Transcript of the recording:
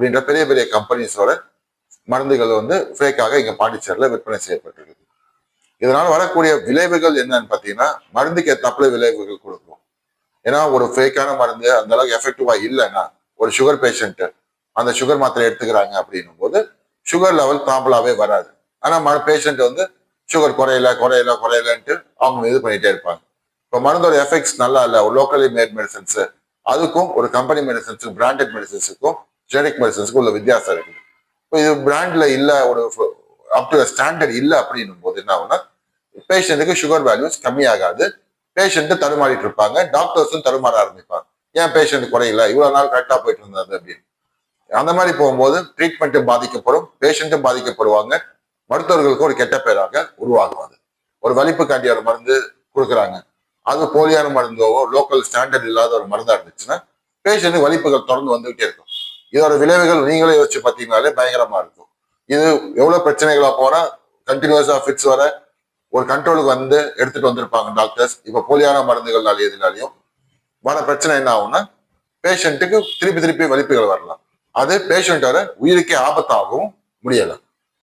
அப்படின்ற பெரிய பெரிய கம்பெனிஸோட மருந்துகள் வந்து ஃபேக்காக இங்கே பாண்டிச்சேரியில் விற்பனை செய்யப்பட்டிருக்கு இதனால் வரக்கூடிய விளைவுகள் என்னன்னு பார்த்தீங்கன்னா மருந்துக்கு ஏத்தாப்புல விளைவுகள் கொடுக்கும். ஏன்னா ஒரு ஃபேக்கான மருந்து அந்த அளவுக்கு எஃபெக்டிவா இல்லைன்னா ஒரு சுகர் பேஷண்ட்டு அந்த சுகர் மாத்திரை எடுத்துக்கிறாங்க அப்படின்னும் போது சுகர் லெவல் தாம்பலாவே வராது. ஆனா பேஷண்ட் வந்து சுகர் குறையல குறையல குறையலன்ட்டு அவங்க இது பண்ணிட்டே இருப்பாங்க. இப்போ மருந்தோட எஃபெக்ட்ஸ் நல்லா இல்லை. ஒரு லோக்கலி மேட் மெடிசன்ஸு அதுக்கும் ஒரு கம்பெனி மெடிசன்ஸுக்கும் பிராண்டட் மெடிசன்ஸுக்கும் ஜெனரிக் மெடிசன்ஸுக்கும் உள்ள வித்தியாசம் இருக்குது. இப்போ இது பிராண்ட்ல இல்லை ஒரு அப் டு ஸ்டாண்டர்ட் இல்லை அப்படின்னும் போது என்ன ஆகும்னா பேஷண்ட்டுக்கு சுகர் வேல்யூஸ் கம்மியாகாது. பேஷண்ட்டு தடுமாறிட்டு இருப்பாங்க. டாக்டர்ஸும் தடுமாற ஆரம்பிப்பாங்க. ஏன் பேஷண்ட் குறையில? இவ்வளோ நாள் கரெக்டாக போயிட்டு இருந்தது அப்படின்னு. அந்த மாதிரி போகும்போது ட்ரீட்மெண்ட்டும் பாதிக்கப்படும். பேஷண்ட்டும் பாதிக்கப்படுவாங்க. மருத்துவர்களுக்கு ஒரு கெட்ட பேராக உருவாகும் அது ஒரு வலிப்புக்காண்டி ஒரு மருந்து கொடுக்குறாங்க. அது போலியான மருந்தோவோ லோக்கல் ஸ்டாண்டர்ட் இல்லாத ஒரு மருந்தா இருந்துச்சுன்னா பேஷண்ட் வலிப்புகள் தொடர்ந்து வந்துகிட்டே இருக்கும். இதோட விளைவுகள் நீங்களே யோசிச்சு பார்த்தீங்கனாலே பயங்கரமா இருக்கும். இது எவ்வளவு பிரச்சனைகளா போனா கண்டினியூஸா ஃபிட்ஸ் வர ஒரு கண்ட்ரோலுக்கு வந்து எடுத்துட்டு வந்திருப்பாங்க டாக்டர்ஸ் இப்ப போலியான மருந்துகள்னால எதுனாலையும் வர பிரச்சனை என்ன ஆகும்னா பேஷண்ட்டுக்கு திருப்பி திருப்பி வலிப்புகள் வரலாம். அது பேஷண்ட்டோட உயிருக்கே ஆபத்தாகவும் முடியலாம்.